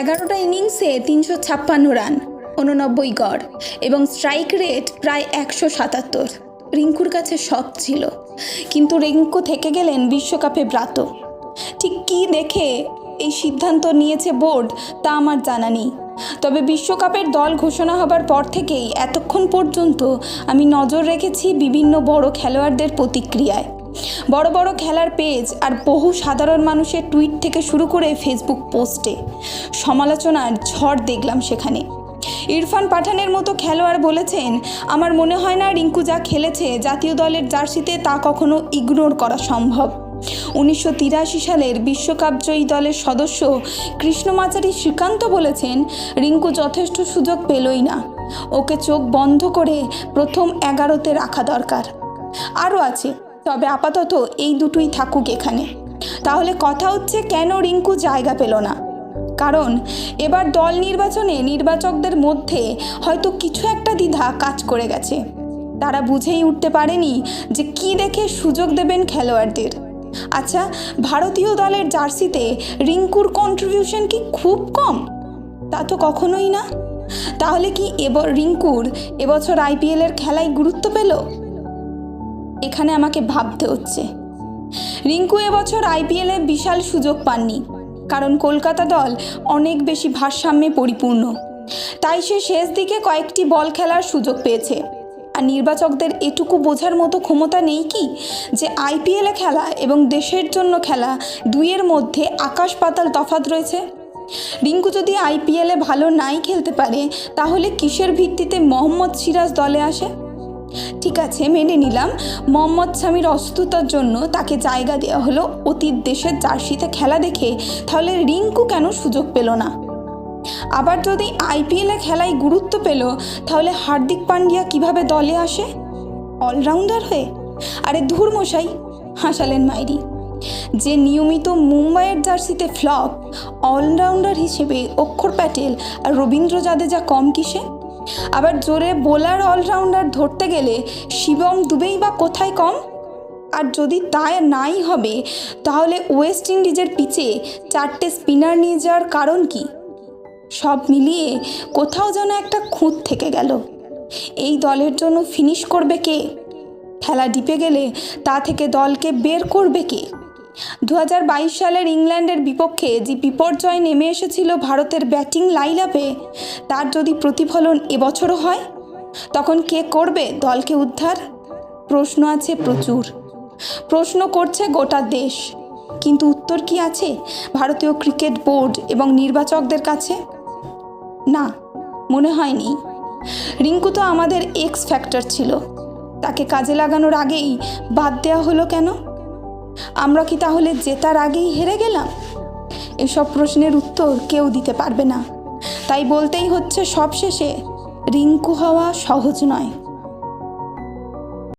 এগারোটা ইনিংসে তিনশো ছাপ্পান্ন রান, উননব্বই গড় এবং স্ট্রাইক রেট প্রায় একশো সাতাত্তর। রিঙ্কুর কাছে সব ছিল, কিন্তু রিঙ্কু থেকে গেলেন বিশ্বকাপে ব্রাত। ঠিক কী দেখে এই সিদ্ধান্ত নিয়েছে বোর্ড তা আমার জানা নেই। তবে বিশ্বকাপের দল ঘোষণা হবার পর থেকেই এতক্ষণ পর্যন্ত আমি নজর রেখেছি বিভিন্ন বড় খেলোয়াড়দের প্রতিক্রিয়ায়। বড় বড় খেলার পেজ আর বহু সাধারণ মানুষের টুইট থেকে শুরু করে ফেসবুক পোস্টে সমালোচনার ঝড় দেখলাম সেখানে। ইরফান পাঠানের মতো খেলোয়াড় বলেছেন, আমার মনে হয় না রিঙ্কু যা খেলেছে জাতীয় দলের জার্সিতে তা কখনো ইগনোর করা সম্ভব। উনিশশো তিরাশি সালের বিশ্বকাপজয়ী দলের সদস্য কৃষ্ণমাচারী শ্রীকান্ত বলেছেন, রিঙ্কু যথেষ্ট সুযোগ পেলই না। ওকে চোখ বন্ধ করে প্রথম এগারোতে রাখা দরকার। আরও আছে তবে আপাতত এই দুটোই থাকুক এখানে। তাহলে কথা হচ্ছে কেন রিঙ্কু জায়গা পেল না? কারণ এবার দল নির্বাচনে নির্বাচকদের মধ্যে হয়তো কিছু একটা দ্বিধা কাজ করে গেছে। তারা বুঝেই উঠতে পারেনি যে কি দেখে সুযোগ দেবেন খেলোয়াড়দের। আচ্ছা ভারতীয় দলের জার্সিতে রিঙ্কুর কন্ট্রিবিউশন কি খুব কম? তা তো কখনোই না। তাহলে কি এবার রিঙ্কুর এবছর আইপিএলের খেলায় গুরুত্ব পেল? এখানে আমাকে ভাবতে হচ্ছে। রিঙ্কু এবছর আইপিএলে বিশাল সুযোগ পাননি, কারণ কলকাতা দল অনেক বেশি ভারসাম্যে পরিপূর্ণ। তাই সে শেষ দিকে কয়েকটি বল খেলার সুযোগ পেয়েছে। আর নির্বাচকদের এটুকু বোঝার মতো ক্ষমতা নেই কি, যে আইপিএলে খেলা এবং দেশের জন্য খেলা দুইয়ের মধ্যে আকাশ পাতাল তফাত রয়েছে? রিঙ্কু যদি আইপিএলে ভালো নাই খেলতে পারে, তাহলে কিসের ভিত্তিতে মোহাম্মদ সিরাজ দলে আসে? ঠিক আছে, মেনে নিলাম। মোহাম্মদ স্বামীর অসুস্থতার জন্য তাকে জায়গা দেওয়া হলো অতীত দেশের জার্সিতে খেলা দেখে, তাহলে রিঙ্কু কেন সুযোগ পেল না? আবার যদি আইপিএলে খেলায় গুরুত্ব পেল, তাহলে হার্দিক পান্ডিয়া কীভাবে দলে আসে? অলরাউন্ডার হয়ে? আরে ধুর মশাই, হাসালেন মাইরি। যে নিয়মিত মুম্বাইয়ের জার্সিতে ফ্লপ, অলরাউন্ডার হিসেবে অক্ষর প্যাটেল আর রবীন্দ্র জাদেজা কম কিসে? আবার জোরে বোলার অলরাউন্ডার ধরতে গেলে শিবম দুবেই বা কোথায় কম? আর যদি তাই নাই হবে, তাহলে ওয়েস্ট ইন্ডিজের পিচে চারটে স্পিনার নিয়ে যাওয়ার কারণ কি? সব মিলিয়ে কোথাও যেন একটা খুঁত থেকে গেল। এই দলের জন্য ফিনিশ করবে কে? খেলা ডিপে গেলে তা থেকে দলকে বের করবে কে? দু হাজার বাইশ সালের ইংল্যান্ডের বিপক্ষে যে বিপর্যয় নেমে এসেছিল ভারতের ব্যাটিং লাইলাপে তার যদি প্রতিফলন এবছরও হয়, তখন কে করবে দলকে উদ্ধার? প্রশ্ন আছে প্রচুর। প্রশ্ন করছে গোটা দেশ। কিন্তু উত্তর কি আছে ভারতীয় ক্রিকেট বোর্ড এবং নির্বাচকদের কাছে? না, মনে হয়নি। রিঙ্কু তো আমাদের এক্স ফ্যাক্টর ছিল। তাকে কাজে লাগানোর আগেই বাদ দেওয়া হলো কেন? আমরা কি তাহলে জেতার আগেই হেরে গেলাম? এসব প্রশ্নের উত্তর কেউ দিতে পারবে না। তাই বলতেই হচ্ছে সবশেষে, রিঙ্কু হওয়া সহজ নয়।